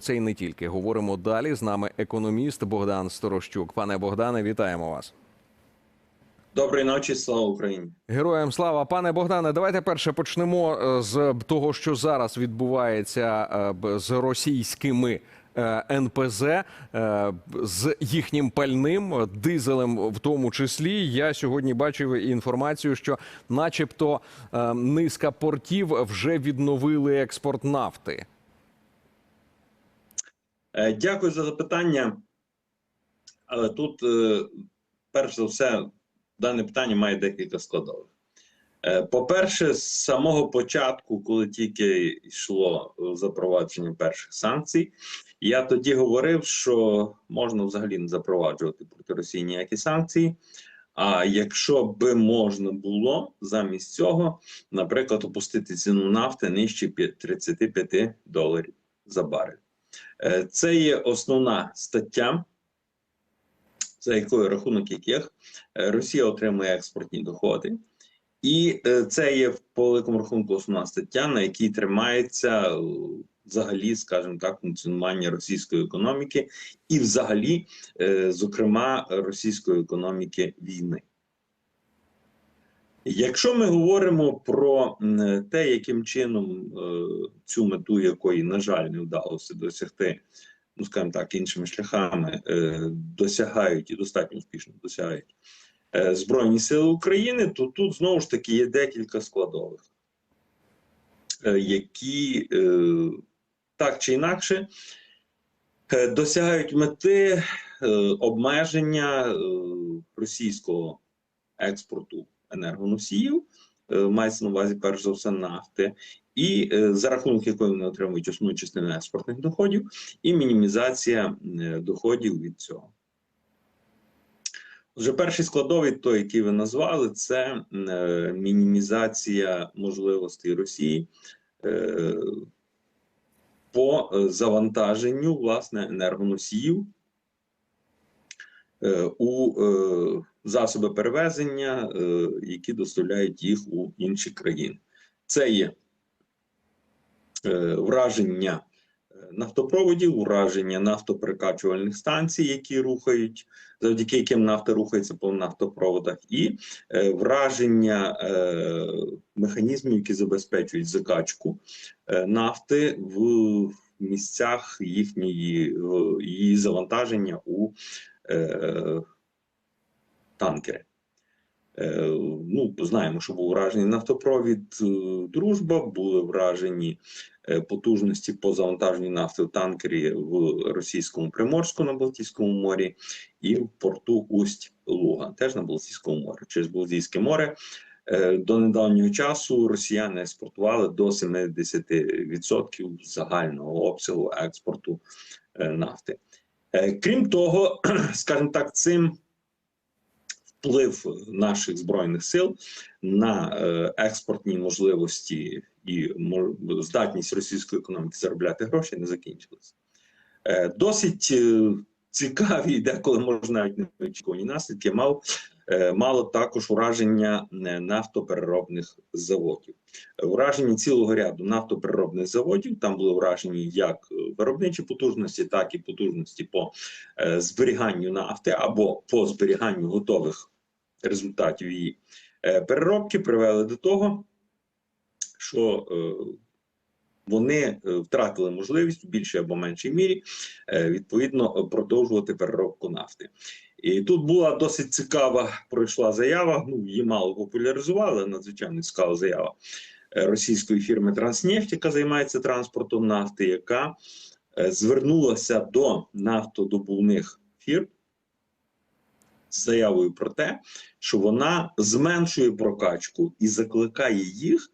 Це і не тільки говоримо далі. З нами економіст Богдан Сторощук. Пане Богдане, вітаємо вас. Доброї ночі, слава Україні. Героям слава, пане Богдане. Давайте перше почнемо е, з того, що зараз відбувається е, з російськими е, НПЗ, з їхнім пальним дизелем, в тому числі. Я сьогодні бачив інформацію, що, начебто, низка портів вже відновили експорт нафти. Е, Дякую за запитання. Але тут, е, перш за все, дане питання має декілька складових. Е, По-перше, з самого початку, коли тільки йшло запровадження перших санкцій, я тоді говорив, що можна взагалі не запроваджувати проти Росії ніякі санкції. А якщо би можна було замість цього, наприклад, опустити ціну нафти нижче п'я- 35 доларів за барель. Е, Це є основна стаття, за якою рахунок яких е, Росія отримує експортні доходи. І е, це є по великому рахунку основна стаття, на якій тримається взагалі, скажімо так, функціонування російської економіки, і взагалі, зокрема, російської економіки війни. Якщо ми говоримо про те, яким чином е, цю мету, якої, на жаль, не вдалося досягти, ну скажімо так, іншими шляхами, е, досягають і достатньо успішно досягають е, Збройні Сили України, то тут знову ж таки є декілька складових, які так чи інакше досягають мети обмеження російського експорту енергоносіїв, е, мається на увазі перш за все нафти, і е, за рахунок якої вони отримують основну частину експортних доходів, і мінімізація е, доходів від цього. Вже перший складовий, той, який ви назвали, це мінімізація можливостей Росії по завантаженню власне енергоносіїв у е, засоби перевезення, е, які доставляють їх у інші країни. Це є е, враження е, нафтопроводів, ураження нафтоперекачувальних станцій, які рухають, завдяки яким нафта рухається по нафтопроводах, і е, враження е, механізмів, які забезпечують закачку е, нафти в місцях їхньої е, її завантаження у е, танкери. Е, ну, знаємо, що був вражений нафтопровід е, Дружба, були вражені потужності по завантаженню нафти в танкері в російському Приморську на Балтійському морі і в порту Усть-Луга, теж на Балтійському морі. Через Балтійське море до недавнього часу росіяни експортували до 70% загального обсягу експорту нафти. Е, Крім того, скажімо так, цим вплив наших збройних сил на е, експортні можливості і здатність російської економіки заробляти гроші не закінчилися. Е, Досить цікаві, деколи можна навіть неочікувані наслідки мав. Е, Мало також ураження е, нафтопереробних заводів. Ураження цілого ряду нафтопереробних заводів. Там були вражені як е, виробничі потужності, так і потужності по зберіганню нафти або по зберіганню готових результатів її переробки привели до того, що вони втратили можливість в більшій або меншій мірі відповідно продовжувати переробку нафти. І тут була досить цікава пройшла заява. Ну її мало популяризували. Надзвичайно цікава заява е, російської фірми Транснефть, яка займається транспортом нафти, яка е, звернулася до нафтодобувних фірм з заявою про те, що вона зменшує прокачку і закликає їх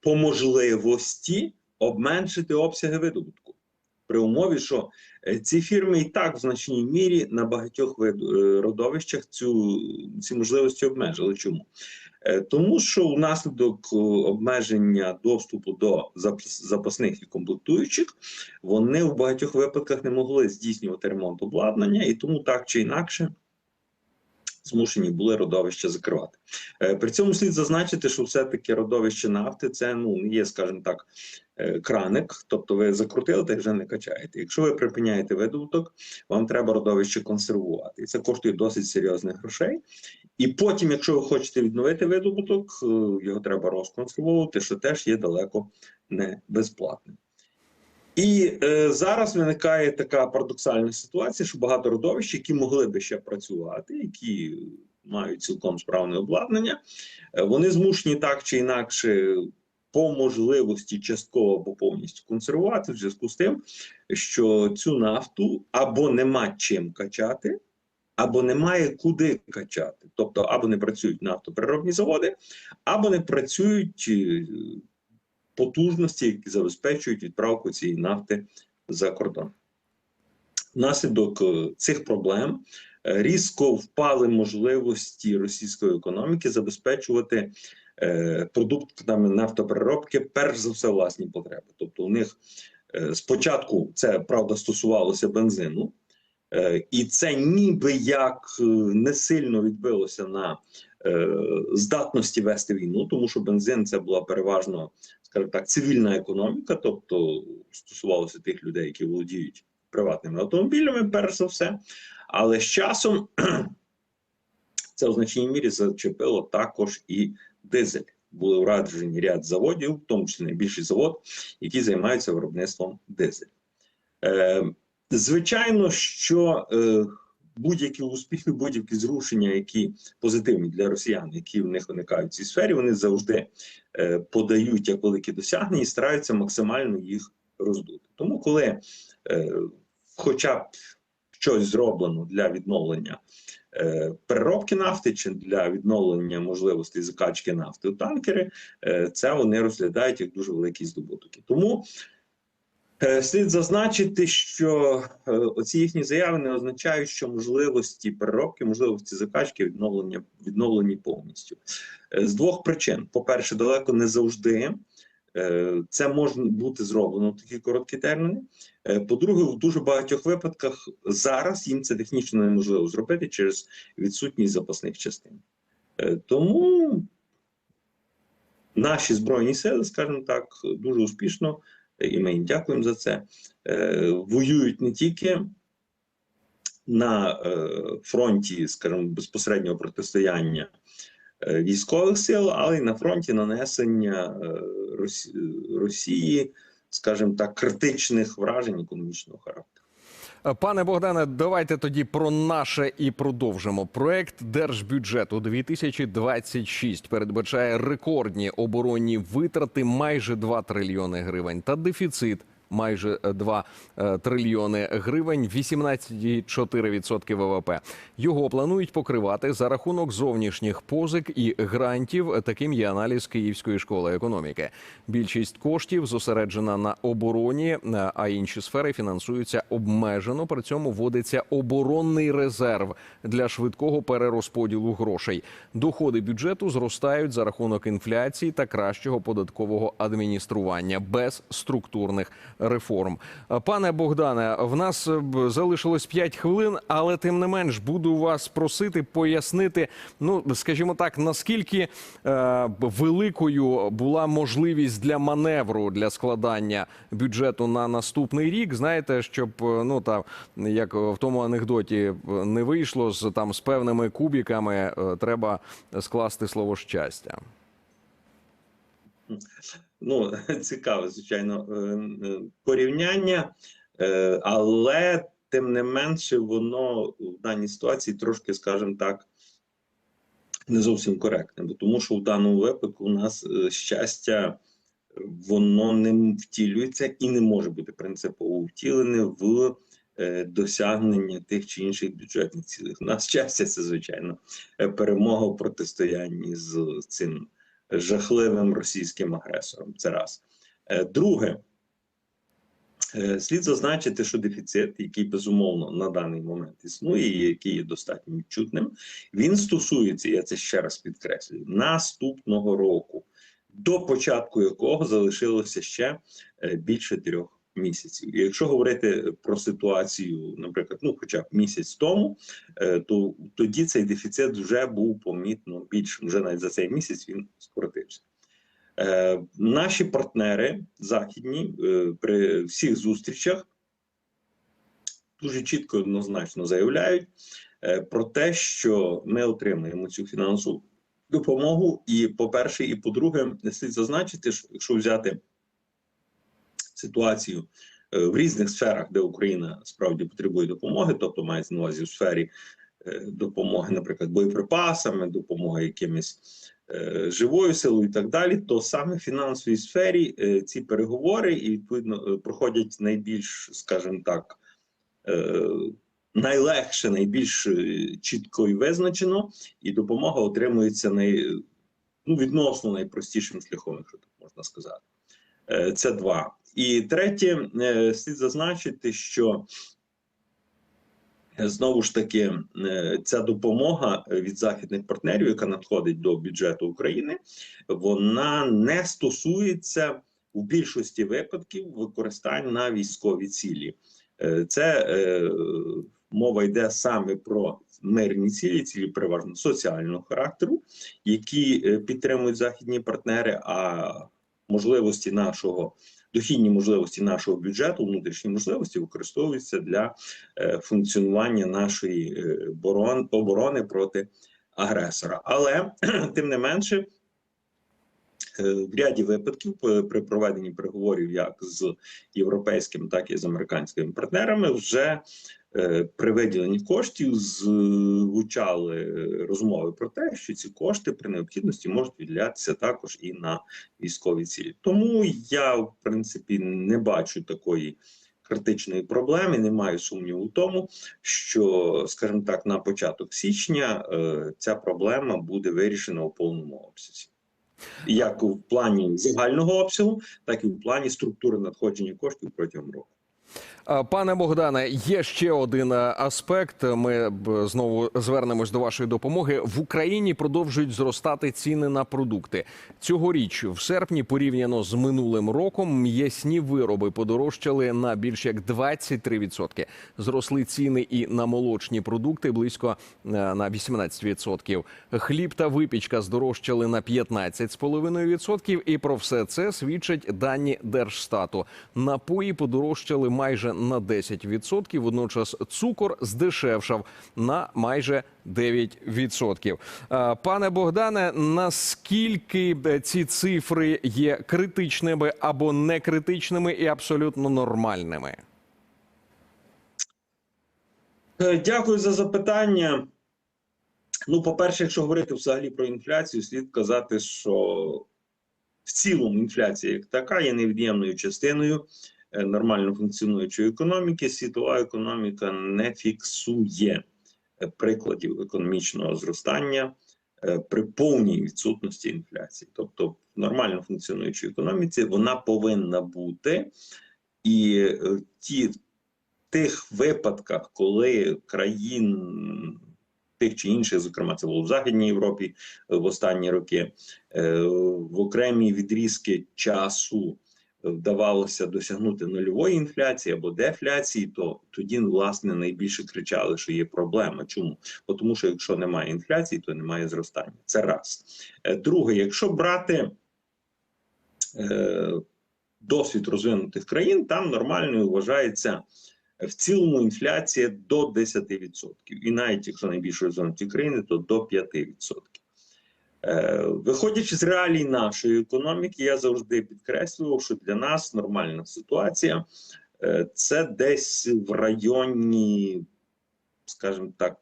по можливості обменшити обсяги видобутку при умові, що е, ці фірми і так в значній мірі на багатьох е, родовищах цю ці можливості обмежили. Чому? Е, Тому що внаслідок обмеження доступу до запасних і комплектуючих вони в багатьох випадках не могли здійснювати ремонт обладнання, і тому так чи інакше змушені були родовища закривати. При цьому слід зазначити, що все-таки родовище нафти це ну не є, скажімо так, краник, тобто ви закрутили та вже не качаєте. Якщо ви припиняєте видобуток, вам треба родовище консервувати. І це коштує досить серйозних грошей. І потім, якщо ви хочете відновити видобуток, е, його треба розконсервувати, що теж є далеко не безплатним. І е, зараз виникає така парадоксальна ситуація, що багато родовищ, які могли би ще працювати, які мають цілком справне обладнання, е, вони змушені так чи інакше по можливості частково або повністю консервувати в зв'язку з тим, що цю нафту або нема чим качати, або немає куди качати. Тобто, або не працюють нафтопереробні заводи, або не працюють е, потужності, які забезпечують відправку цієї нафти за кордон. Внаслідок е, цих проблем е, різко впали можливості російської економіки забезпечувати продуктами нафтопереробки, перш за все, власні потреби. Тобто, у них е, спочатку це правда стосувалося бензину, е, і це ніби як е, не сильно відбилося на е, здатності вести війну, тому що бензин це була переважно, скажімо так, цивільна економіка, тобто стосувалося тих людей, які володіють приватними автомобілями, перш за все. Але з часом це в значній мірі зачепило також і дизель. Були вражені ряд заводів, в тому числі найбільший завод, які займаються виробництвом дизель. Е, звичайно, що е, будь-які успіхи, будь-які зрушення, які позитивні для росіян, які в них виникають в цій сфері, вони завжди е, подають як великі досягнення і стараються максимально їх роздути. Тому, коли е, хоча б щось зроблено для відновлення переробки нафти чи для відновлення можливостей закачки нафти у танкери, е, це вони розглядають як дуже великий здобуток. Тому е, слід зазначити, що е, оці їхні заяви не означають, що можливості переробки, можливості закачки відновлення відновлені повністю Е, з двох причин: по-перше, далеко не завжди. е, Це може бути зроблено в такі короткі терміни. Е, По-друге, в дуже багатьох випадках зараз їм це технічно неможливо зробити через відсутність запасних частин. Е, Тому наші збройні сили, скажімо так, дуже успішно, е, і ми їм дякуємо за це. Воюють не тільки на фронті, скажімо, безпосереднього протистояння військових сил, але й на фронті нанесення Росії, скажімо так, критичних вражень економічного характеру. Е, Пане Богдане, давайте тоді про наше і продовжимо. Проект держбюджету 2026 передбачає рекордні оборонні витрати майже 2 трильйони гривень та дефіцит. Майже 2 е, трильйони гривень, 18,4% ВВП. Його планують покривати за рахунок зовнішніх позик і грантів. Таким є аналіз Київської школи економіки. Більшість коштів зосереджена на обороні, е, а інші сфери фінансуються обмежено. При цьому вводиться оборонний резерв для швидкого перерозподілу грошей. Доходи бюджету зростають за рахунок інфляції та кращого податкового адміністрування без структурних реформ. Е, Пане Богдане, в нас е, залишилось 5 хвилин, але тим не менш буду вас просити пояснити, ну скажімо так, наскільки е, великою була можливість для маневру для складання бюджету на наступний рік. Знаєте, щоб е, ну та як в тому анекдоті не вийшло з там з певними кубіками, е, треба скласти слово щастя. Ну, цікаве, звичайно, е, е, порівняння, е, але тим не менше, воно в даній ситуації трошки, скажімо так, не зовсім коректне, бо тому що в даному випадку у нас щастя воно не втілюється і не може бути принципово втілене в досягнення тих чи інших бюджетних цілей. У нас щастя це, звичайно, перемога в протистоянні з цим жахливим російським агресором. Це раз. Е, Друге, е, слід зазначити, що дефіцит, який безумовно на даний момент існує, і який є достатньо відчутним, він стосується, я це ще раз підкреслюю, наступного року, до початку якого залишилося ще е, більше трьох місяців. І якщо говорити про ситуацію, наприклад, ну хоча б місяць тому, е, то тоді цей дефіцит вже був помітно більшим. Вже навіть за цей місяць він скоротився. Е, Наші партнери західні е, при всіх зустрічах дуже чітко і однозначно заявляють про те, що ми отримаємо цю фінансову допомогу. І по-перше, і по-друге, слід зазначити, що якщо взяти ситуацію е, в різних сферах, де Україна справді потребує допомоги, тобто мається на увазі у сфері е, допомоги, наприклад, боєприпасами, допомоги якимись е, живою силою і так далі, то саме в фінансовій сфері ці переговори і відповідно проходять найбільш, скажімо так, найлегше, найбільш чітко і визначено, і допомога отримується най, ну, відносно найпростішим шляхом, якщо так можна сказати. Це два. І третє, е, слід зазначити, що е, знову ж таки е, ця допомога від західних партнерів, яка надходить до бюджету України, вона не стосується у більшості випадків використань на військові цілі. Це мова йде саме про мирні цілі, цілі переважно соціального характеру, які підтримують західні партнери. А можливості нашого дохідні можливості нашого бюджету, внутрішні можливості використовуються для е, функціонування нашої е, оборони проти агресора. Але тим не менше. Е, В ряді випадків е, при проведенні переговорів як з європейськими, так і з американськими партнерами, вже е, при виділенні коштів звучали розмови про те, що ці кошти при необхідності можуть відділятися також і на військові цілі. Тому я, в принципі, не бачу такої критичної проблеми, не маю сумніву в тому, що, скажімо так, на початок січня ця проблема буде вирішена у повному обсязі. Як в плані загального обсягу, так і в плані структури надходження коштів протягом року. А, Пане Богдане, є ще один е, аспект. Ми знову звернемось до вашої допомоги. В Україні продовжують зростати ціни на продукти. Цьогоріч, в серпні, порівняно з минулим роком, м'ясні вироби подорожчали на більш як 23%. Зросли ціни і на молочні продукти близько е, на 18%. Хліб та випічка здорожчали на 15,5%. І про все це свідчать дані Держстату. Напої подорожчали майже на 10%. Водночас цукор здешевшав на майже 9%. Е, Пане Богдане, наскільки е, ці цифри є критичними або не критичними і абсолютно нормальними? Е, Дякую за запитання. Ну, по-перше, якщо говорити взагалі про інфляцію, слід казати, що в цілому інфляція як така є невід'ємною частиною нормально функціонуючої економіки. Світова економіка не фіксує е, прикладів економічного зростання е, при повній відсутності інфляції. Тобто, в нормально функціонуючій економіці вона повинна бути, і е, ті в тих випадках, коли країн тих чи інших, зокрема, це було в Західній Європі е, в останні роки, е, в окремі відрізки часу вдавалося досягнути нульової інфляції або дефляції, то тоді, власне, найбільше кричали, що є проблема. Чому? Тому що якщо немає інфляції, то немає зростання. Це раз. Е, Друге, якщо брати е, досвід розвинутих країн, там нормальною вважається в цілому інфляція до 10%. І навіть якщо найбільш розвинуті країни, то до 5%. Е, Виходячи з реалій нашої економіки, я завжди підкреслював, що для нас нормальна ситуація е, це десь в районі, скажімо так,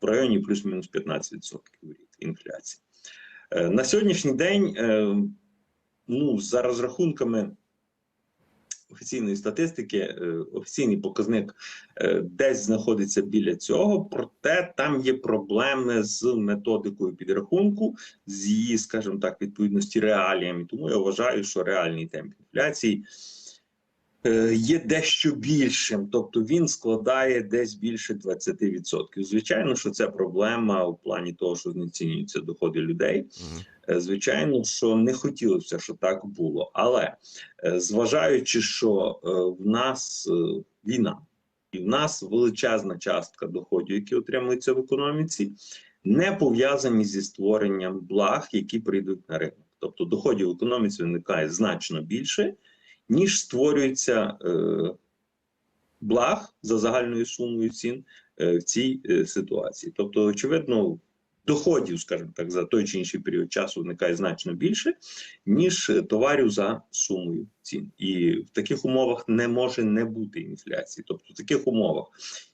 в районі плюс-мінус 15% рік інфляції. Е, На сьогоднішній день, ну, за розрахунками офіційної статистики, е, офіційний показник е, десь знаходиться біля цього, проте там є проблеми з методикою підрахунку, з її, скажімо так, відповідності реаліями. Тому я вважаю, що реальний темп інфляції є дещо більшим, тобто він складає десь більше 20%. Звичайно, що це проблема в плані того, що знецінюються доходи людей. Е, Звичайно, що не хотілося, щоб так було, але е, зважаючи, що е, в нас е, війна, і в нас величезна частка доходів, які отримуються в економіці, не пов'язані зі створенням благ, які прийдуть на ринок. Тобто доходів в економіці виникає значно більше, ніж створюється е, благ за загальною сумою цін е, в цій е, ситуації. Тобто, очевидно, доходів, скажімо так, за той чи інший період часу виникає значно більше, ніж товарів за сумою цін. І в таких умовах не може не бути інфляції. Тобто, в таких умовах,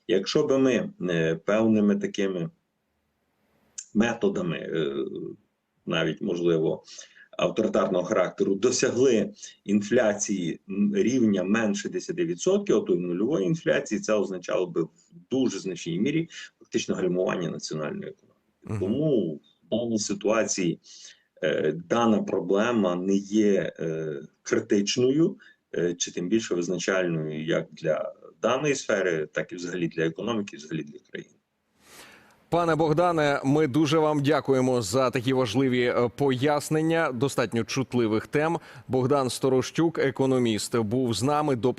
якщо би ми певними такими методами, навіть можливо, авторитарного характеру, досягли інфляції рівня менше 10%, ото й нульової інфляції, це означало би в дуже значній мірі фактично гальмування національної економіки. Тому в даній ситуації е, дана проблема не є е, критичною, е, чи тим більше визначальною як для даної сфери, так і взагалі для економіки, і взагалі для країни. Пане Богдане, ми дуже вам дякуємо за такі важливі е, пояснення достатньо чутливих тем. Богдан Сторощук, економіст, був з нами до